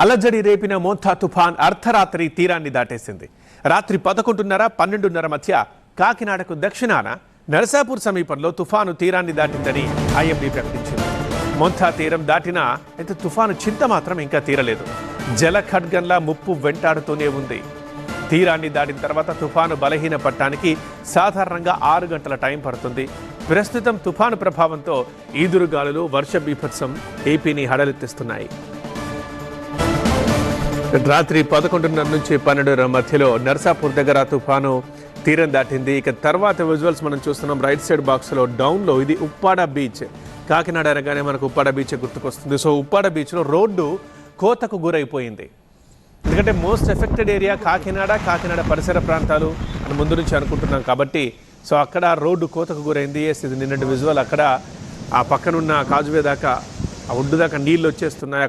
అలజడి రేపిన మోంతా తుఫాన్ అర్ధరాత్రి తీరాన్ని దాటేసింది. రాత్రి పదకొండున్నర పన్నెండున్నర మధ్య కాకినాడకు దక్షిణాన నరసాపూర్ సమీపంలో తుఫాను తీరాన్ని దాటిందని ఐఎండీ ప్రకటించింది. మొంతా తీరం దాటినా అయితే తుఫాను చింత మాత్రం ఇంకా తీరలేదు. జల ఖడ్గంలా ముప్పు వెంటాడుతూనే ఉంది. తీరాన్ని దాటిన తర్వాత తుఫాను బలహీన పట్టడానికి సాధారణంగా ఆరు గంటల టైం పడుతుంది. ప్రస్తుతం తుఫాను ప్రభావంతో ఈదురుగాలులు వర్ష బీభత్సం ఏపీని హడలెత్తిస్తున్నాయి. రాత్రి పదకొండున్నర నుంచి పన్నెండున్నర మధ్యలో నర్సాపూర్ దగ్గర తుఫాను తీరం దాటింది. ఇక తర్వాత విజువల్స్ మనం చూస్తున్నాం. రైట్ సైడ్ బాక్స్లో డౌన్లో ఇది ఉప్పాడ బీచ్ కాకినాడ అనగానే మనకు ఉప్పాడ బీచ్ గుర్తుకొస్తుంది. సో ఉప్పాడ బీచ్లో రోడ్డు కోతకు గురైపోయింది. ఎందుకంటే most affected area Kakinada Kakinada పరిసర ప్రాంతాలు అని ముందు నుంచి అనుకుంటున్నాం కాబట్టి సో అక్కడ రోడ్డు కోతకు గురైంది. స్థితి ఇది నిన్నటి విజువల్ అక్కడ ఆ పక్కనున్న కాజువే దాకా ఆ ఒడ్డు దాకా నీళ్ళు వచ్చేస్తున్నాయి.